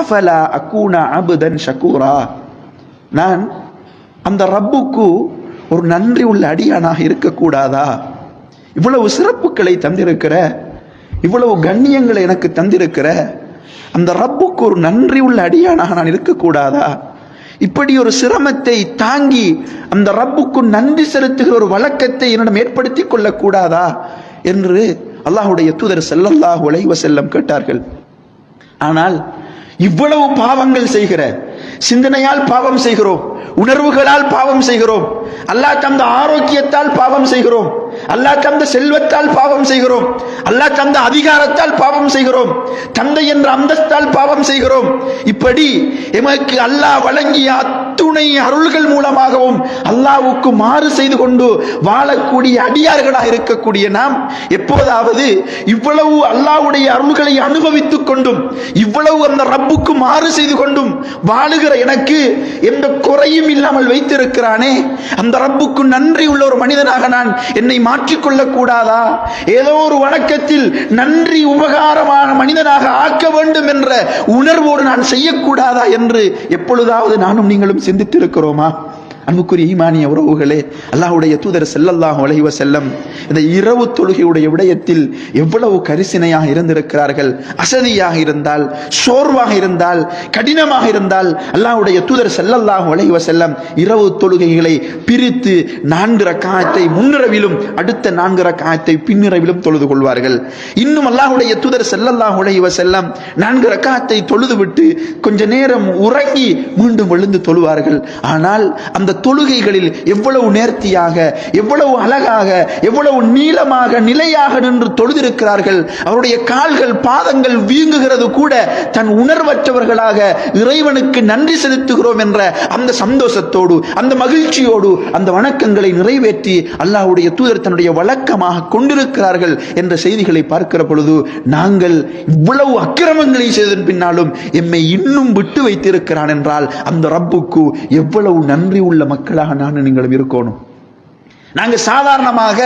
அஃபலா அக்கூனா அபுதன் ஷக்கூரா நான் அந்த ரப்புக்கு ஒரு நன்றி உள்ள அடியானாக இருக்கக்கூடாதா? இவ்வளவு சிறப்புகளை தந்திருக்கிற இவ்வளவு கண்ணியங்களை எனக்கு தந்திருக்கிற அந்த ரப்புக்கு ஒரு நன்றி உள்ள அடியானாக நான் இருக்கக்கூடாதா? இப்படி ஒரு சிரமத்தை தாங்கி அந்த ரப்புக்கு நன்றி செலுத்துகிற ஒரு வழக்கத்தை என்னிடம் ஏற்படுத்தி கொள்ளக்கூடாதா? என்று அல்லாஹுடைய தூதர் செல்லல்லாஹ் உலைவ செல்லம் கேட்டார்கள். ஆனால் இவ்வளவு பாவங்கள் செய்கிற சிந்தனையால் பாவம் செய்கிறோம் உணர்வுகளால் பாவம் செய்கிறோம் அல்லாஹ் தந்த ஆரோக்கியத்தால் பாவம் செய்கிறோம். அல்லாஹ் தந்த செல்வத்தால் பாவம் செய்கிறோம். அல்லாஹ் தந்த அதிகாரத்தால் பாவம் செய்கிறோம். தந்தை என்ற அந்தஸ்தால் பாவம் செய்கிறோம். இப்படி எமக்கு அல்லாஹ் வழங்கிய அத்துணை அருள்கள் மூலமாகவும் அல்லாவுக்கு மாறு செய்து கொண்டு வாழக்கூடிய அடியார்களாக இருக்கக்கூடிய நாம் எப்போதாவது இவ்வளவு அல்லாவுடைய அருள்களை அனுபவித்துக் கொண்டும் இவ்வளவு அந்த ரப்புக்கு மாறு செய்து கொண்டும் வாழுகிற எனக்கு எந்த குறையும் இல்லாமல் வைத்திருக்கிறானே. அந்த ரப்புக்கு நன்றி உள்ள ஒரு மனிதனாக நான் என்னை மாற்றிக்கொள்ளக் கூடாதா ஏதோ ஒரு வணக்கத்தில் நன்றி உபகாரமான மனிதனாக ஆக்க வேண்டும் என்ற உணர்வோடு நான் செய்யக்கூடாதா என்று எப்பொழுதாவது நானும் நீங்களும் சிந்தித்திருக்கிறோமா? அன்புக்குரிய ஈமானிய உறவுகளே அல்லாஹுடைய தூதர் செல்லல்லாஹ் உலகிவ செல்லம் இந்த இரவு தொழுகையுடைய விடயத்தில் எவ்வளவு கரிசனையாக இருந்திருக்கிறார்கள். அசதியாக இருந்தால் சோர்வாக இருந்தால் கடினமாக இருந்தால் அல்லாஹுடைய தூதர் செல்லல்லாஹ் உலகிவ செல்லம் இரவு தொழுகைகளை பிரித்து நான்கு ரக்காயத்தை முன்னிரவிலும் அடுத்த நான்கு ரக்காயத்தை பின்னிரவிலும் தொழுது கொள்வார்கள். இன்னும் அல்லாஹுடைய தூதர் செல்லல்லாஹ் உலகிவ செல்லம் நான்கு ரக்காயத்தை தொழுது விட்டு கொஞ்ச நேரம் உறங்கி மீண்டும் எழுந்து தொழுவார்கள். ஆனால் அந்த தொழுகைகளில் எவ்வளவு நேர்த்தியாக எவ்வளவு அழகாக எவ்வளவு நீளமாக நிலையாக நின்று தொழுதிருக்கிறார்கள். அவருடைய கால்கள் பாதங்கள் வீங்குகிறது கூட தன் உணர்வற்றவர்களாக இறைவனுக்கு நன்றி செலுத்துகிறோம் என்ற அந்த சந்தோஷத்தோடு அந்த மகிழ்ச்சியோடு அந்த வணக்கங்களை நிறைவேற்றி அல்லாஹுடைய தூதர் தன்னுடைய வழக்கமாக கொண்டிருக்கிறார்கள் என்ற செய்திகளை பார்க்கிற பொழுது நாங்கள் இவ்வளவு அக்கிரமங்களை செய்ததன் பின்னாலும் எம்மை இன்னும் விட்டு வைத்திருக்கிறான் என்றால் அந்த ரப்புக்கு எவ்வளவு நன்றி உள்ள மக்களாக நான் நீங்களும் இருக்கணும். நாங்கள் சாதாரணமாக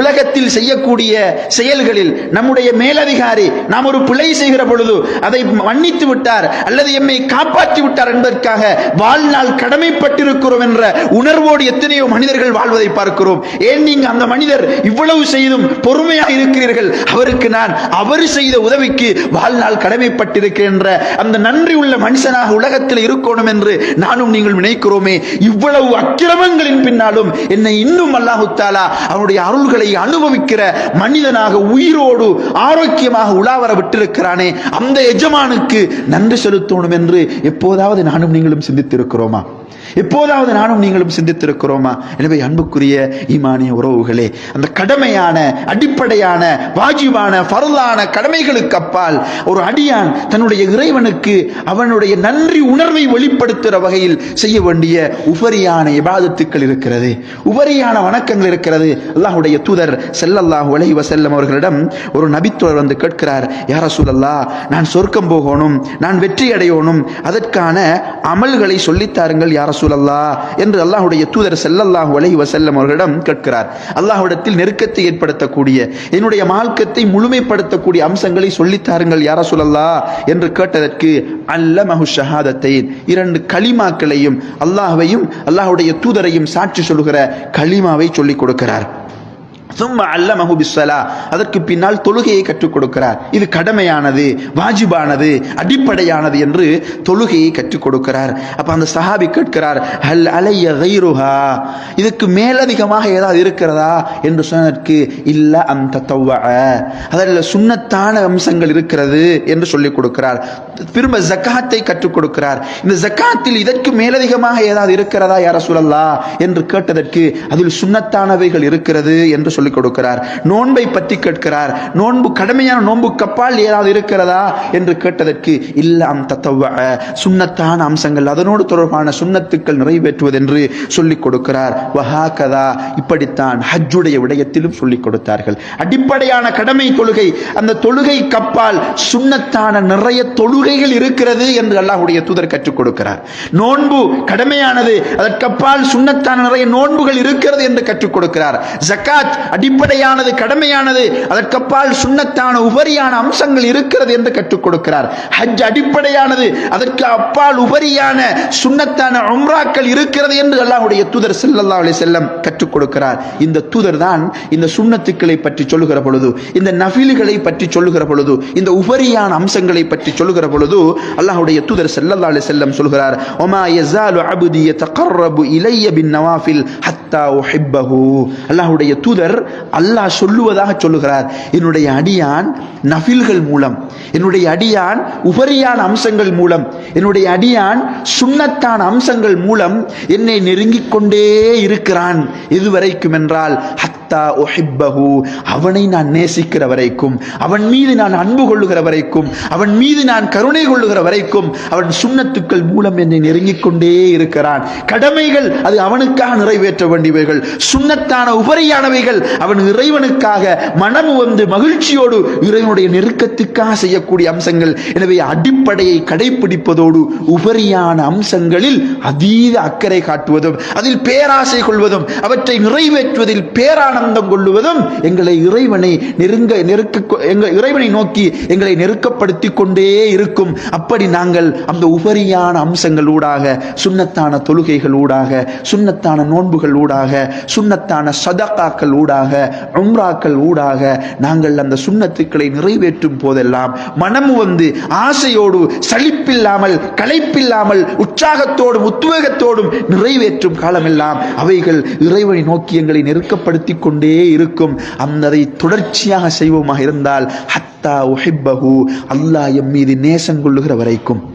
உலகத்தில் செய்யக்கூடிய செயல்களில் நம்முடைய மேலதிகாரி நாம் ஒரு பிழை செய்கிற பொழுது அதை மன்னித்து விட்டார் அல்லது எம்மை காப்பாற்றி விட்டார் என்பதற்காக வாழ்நாள் கடமைப்பட்டிருக்கிறோம் என்ற உணர்வோடு எத்தனையோ மனிதர்கள் வாழ்வதை பார்க்கிறோம். ஏன் நீங்க அந்த மனிதர் இவ்வளவு செய்தும் பொறுமையாக இருக்கிறீர்கள்? அவருக்கு நான் அவர் செய்த உதவிக்கு வாழ்நாள் கடமைப்பட்டிருக்கிறேன் என்ற அந்த நன்றி உள்ள மனுஷனாக உலகத்தில் இருக்கணும் என்று நானும் நீங்கள் நினைக்கிறோமே. இவ்வளவு அக்கிரமங்களின் பின்னாலும் என்னை இன்னும் அல்லாஹு தாலா அவனுடைய அருள்களை அனுபவிக்கிற மனிதனாக உயிரோடு ஆரோக்கியமாக உலாவர விட்டிருக்கிறானே. அந்த எஜமானுக்கு நன்றி செலுத்தணும் என்று எப்போதாவது நானும் நீங்களும் சிந்தித்திருக்கிறோமா? எப்போதாவது நானும் நீங்களும் சிந்தித்திருக்கிறோமா? எனவே அன்புக்குரிய ஈமானிய உறவுகளே அந்த கடமையான அடிப்படையான வாஜிவான பரலான கடமைகளுக்கு அப்பால் ஒரு அடியான் தன்னுடைய இறைவனுக்கு அவனுடைய நன்றி உணர்வை வெளிப்படுத்துகிற வகையில் செய்ய வேண்டிய உபரியான இபாதத்துக்கள் இருக்கிறது. உபரியான வணக்கங்கள் இருக்கிறது. அல்லாஹுடைய தூதர் செல்லல்லாஹ் உலகி வசல்லம் அவர்களிடம் ஒரு நபித்துவர் வந்து கேட்கிறார் யார சூழல்லா நான் சொர்க்கம் போகணும் நான் வெற்றி அடையணும் அதற்கான அமல்களை சொல்லித்தாருங்கள் யார ரசூலல்லா என்று அல்லாஹுடைய தூதர் செல்லல்லாஹு அலஹி வசல்லம் அவர்களிடம் கேட்கிறார். அல்லாஹுடத்தில் நெருக்கத்தை ஏற்படுத்தக்கூடிய என்னுடைய மார்க்கத்தை முழுமைப்படுத்தக்கூடிய அம்சங்களை சொல்லித்தாருங்கள் யார சொல்லல்லா என்று கேட்டதற்கு அல்லமஹு ஷஹாதத்தை இரண்டு கலிமாக்களையும் அல்லாஹையும் அல்லாஹுடைய தூதரையும் சாட்சி சொல்கிற கலிமாவை சொல்லிக் கொடுக்கிறார். சும்மா அல்ல பிஸ்ஸலா அதற்கு பின்னால் தொழுகையை கற்றுக் கொடுக்கிறார். இது கடமையானது வாஜிபானது அடிப்படையானது என்று தொழுகையை கற்றுக் கொடுக்கிறார். அப்ப அந்த சஹாபி கேட்கிறார் ஹல் அலைய கைருஹா? இதுக்கு மேலதிகமாக ஏதாவது இருக்கிறதா? என்று சொன்னதற்கு இல்ல அந்த தவ்வ அதில் சுண்ணத்தான அம்சங்கள் இருக்கிறது என்று சொல்லிக் கொடுக்கிறார். திரும்ப ஜக்காத்தை கற்றுக் கொடுக்கிறார். இந்த ஜக்காத்தில் இதற்கு மேலதிகமாக ஏதாவது இருக்கிறதா யார சொல்லலா என்று கேட்டதற்கு அதில் சுண்ணத்தானவைகள் இருக்கிறது என்று சொல்லிக் கொடுக்கிறார். நோன்பை பற்றி கேட்கிறார். நோன்பு கடுமையான நோன்பு கப்பால் ஏதாவது இருக்கிறதா? என்று கேட்டதற்கு இல்லாம் தத்தவ சுண்ணத்தான அம்சங்கள் அதனோடு தொடர்பான சுண்ணத்துக்கள் நிறைவேற்றுவது என்று சொல்லிக் கொடுக்கிறார். வஹாகதா இப்படித்தான் ஹஜ்ஜுடைய விடயத்திலும் சொல்லிக் கொடுத்தார்கள். அடிப்படையான கடமை தொழுகை அந்த தொழுகை கப்பால் சுண்ணத்தான நிறைய தொழுகைகள் இருக்கிறது என்று அல்லாஹுடைய தூதர் கற்றுக் கொடுக்கிறார். நோன்பு கடமையானது அதற்கப்பால் சுண்ணத்தான நிறைய நோன்புகள் இருக்கிறது என்று கற்றுக் கொடுக்கிறார். ஜக்காத் அடிப்படையானது கடமையானது அதற்கப்பால் சுண்ணத்தான உபரியான அம்சங்கள் இருக்கிறது என்று கற்றுக் கொடுக்கிறார். ஹஜ் அடிப்படையானது அதற்கு அப்பால் உபரியான சுண்ணத்தான உம்ராக்கள் இருக்கிறது என்று அல்லாஹுடைய தூதர் செல்லல்லா அலி செல்லம் கற்றுக் கொடுக்கிறார். இந்த தூதர் தான் இந்த சுண்ணத்துக்களை பற்றி சொல்லுகிற பொழுது இந்த நஃபில்களை பற்றி சொல்லுகிற பொழுது இந்த உபரியான அம்சங்களை பற்றி சொல்லுகிற பொழுது அல்லாஹுடைய தூதர் செல்லல்லா அலி செல்லம் சொல்கிறார் ஒமா யஸாலு அபுதிய யதகர்ரபு இலைய பின் நவாஃபில் ஹத்தா உஹிப்பஹு. அல்லாஹுடைய தூதர் அல்லாஹ் சொல்லுவதாக சொல்லுகிறார். என்னுடைய அடியான் நஃபில்கள் மூலம் என்னுடைய அடியான் உபரியான அம்சங்கள் மூலம் என்னுடைய அடியான் சுண்ணத்தான அம்சங்கள் மூலம் என்னை நெருங்கிக் கொண்டே இருக்கிறான். எதுவரைக்கும் என்றால் ஹத்தா ஒஹிப்பஹு அவனை நான் நேசிக்கிற வரைக்கும் அவன் மீது நான் அன்பு கொள்ளுகிற வரைக்கும் அவன் மீது நான் கருணை கொள்ளுகிற வரைக்கும் அவன் சுண்ணத்துக்கள் மூலம் என்னை நெருங்கிக் கொண்டே இருக்கிறான். கடமைகள் அது அவனுக்காக நிறைவேற்ற வேண்டியவைகள். சுண்ணத்தான உபரியானவைகள் அவன் இறைவனுக்காக மனம் வந்து மகிழ்ச்சியோடு இறைவனுடைய நெருக்கத்துக்காக செய்யக்கூடிய அம்சங்கள். எனவே அடிப்படையை கடைபிடிப்பதோடு உபரியான அம்சங்களில் அதீத அக்கறை காட்டுவதும் அதில் பேராசை கொள்வதும் அவற்றை நிறைவேற்றுவதில் பேரான ஆனந்தம் கொள்ளுவதும் எங்களை இறைவனை நெருங்க நெருக்க எங்கள் இறைவனை நோக்கி எங்களை நெருக்கப்படுத்தி கொண்டே இருக்கும். அப்படி நாங்கள் அந்த உபரியான அம்சங்கள் ஊடாக சுண்ணத்தான தொழுகைகள் ஊடாக சுண்ணத்தான நோன்புகள் ஊடாக சுண்ணத்தான சதக்காக்கள் ஊடாக உம்ராக்கள் ஊடாக நாங்கள் அந்த சுண்ணத்துக்களை நிறைவேற்றும் போதெல்லாம் மனம் வந்து ஆசையோடு சளிப்பில்லாமல் களைப்பில்லாமல் உற்சாகத்தோடும் உத்வேகத்தோடும் நிறைவேற்றும் காலமெல்லாம் அவைகள் இறைவனை நோக்கி எங்களை நெருக்கப்படுத்தி கொண்டே இருக்கும். அந்த தொடர்ச்சியாக செய்வோமாக இருந்தால் ஹத்தா உஹிப்பஹு அல்லாஹ் எம் மீது நேசம் கொள்ளுகிற வரைக்கும்.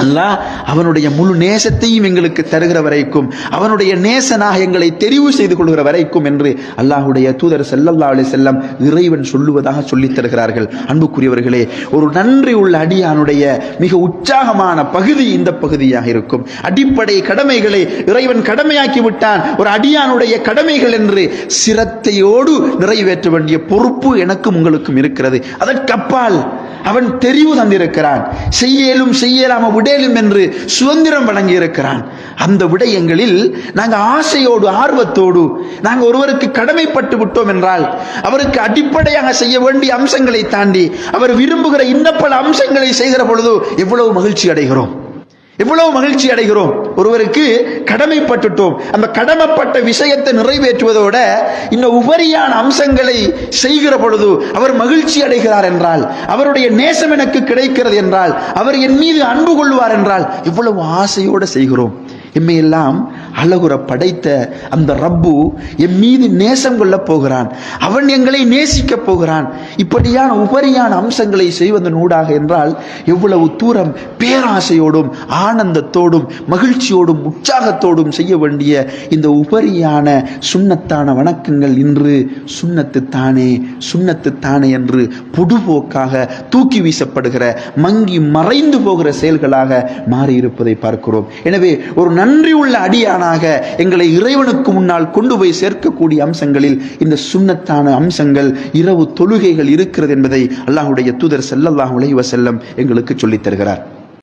அல்லாஹ் அவனுடைய முழு நேசத்தையும் எங்களுக்கு தருகிற வரைக்கும் அவனுடைய நேசனாக எங்களை தெரிவு செய்து கொள்கிற வரைக்கும் என்று அல்லாஹுடைய தூதர் செல்லல்லா அலி செல்லம் இறைவன் சொல்லுவதாக சொல்லித் தருகிறார்கள். அன்புக்குரியவர்களே ஒரு நன்றி உள்ள அடியானுடைய மிக உற்சாகமான பகுதி இந்த பகுதியாக இருக்கும். அடிப்படை கடமைகளை இறைவன் கடமையாக்கி விட்டான். ஒரு அடியானுடைய கடமைகள் என்று சிரத்தையோடு நிறைவேற்ற வேண்டிய பொறுப்பு எனக்கும் உங்களுக்கும் இருக்கிறது. அதற்கப்பால் அவன் தெரிவு தந்திருக்கிறான். செய்யலும் செய்யலாம விட விடேலும் என்று சுதந்திரம் வழங்கி இருக்கிறான் அந்த விடயங்களில் நாங்கள் ஆசையோடு ஆர்வத்தோடு நாங்கள் ஒருவருக்கு கடமைப்பட்டு விட்டோம் என்றால் அவருக்கு அடிப்படையாக செய்ய வேண்டிய அம்சங்களை தாண்டி அவர் விரும்புகிற இன்ன பல அம்சங்களை செய்கிற பொழுது எவ்வளவு மகிழ்ச்சி அடைகிறோம். எவ்வளவு மகிழ்ச்சி அடைகிறோம். ஒருவருக்கு கடமைப்பட்டுட்டோம். அந்த கடமைப்பட்ட விஷயத்தை நிறைவேற்றுவதோட இந்த உபரியான அம்சங்களை செய்கிற பொழுது அவர் மகிழ்ச்சி அடைகிறார் என்றால் அவருடைய நேசம் எனக்கு கிடைக்கிறது என்றால் அவர் என் மீது அன்பு கொள்வார் என்றால் எவ்வளவு ஆசையோடு செய்கிறோம். இம்மையெல்லாம் அழகுற படைத்த அந்த ரப்பு என் மீது நேசம் கொள்ளப் போகிறான். அவன் எங்களை நேசிக்கப் போகிறான். இப்படியான உபரியான அம்சங்களை செய்வதன் ஊடாக என்றால் எவ்வளவு தூரம் பேராசையோடும் ஆனந்தத்தோடும் மகிழ்ச்சியோடும் உற்சாகத்தோடும் செய்ய வேண்டிய இந்த உபரியான சுண்ணத்தான வணக்கங்கள் இன்று சுண்ணத்து தானே சுண்ணத்து தானே என்று பொடுபோக்காக தூக்கி வீசப்படுகிற மங்கி மறைந்து போகிற செயல்களாக மாறியிருப்பதை பார்க்கிறோம். எனவே ஒரு நன்றி உள்ள மாறாக எங்களை இறைவனுக்கு முன்னால் கொண்டு போய் சேர்க்கக்கூடிய அம்சங்களில் இந்த சுண்ணத்தான அம்சங்கள் இரவு தொழுகைகள் இருக்கிறது என்பதை அல்லாஹுடைய தூதர் செல்லல்லாஹ் அலைஹி செல்லம் எங்களுக்கு சொல்லித் தருகிறார்.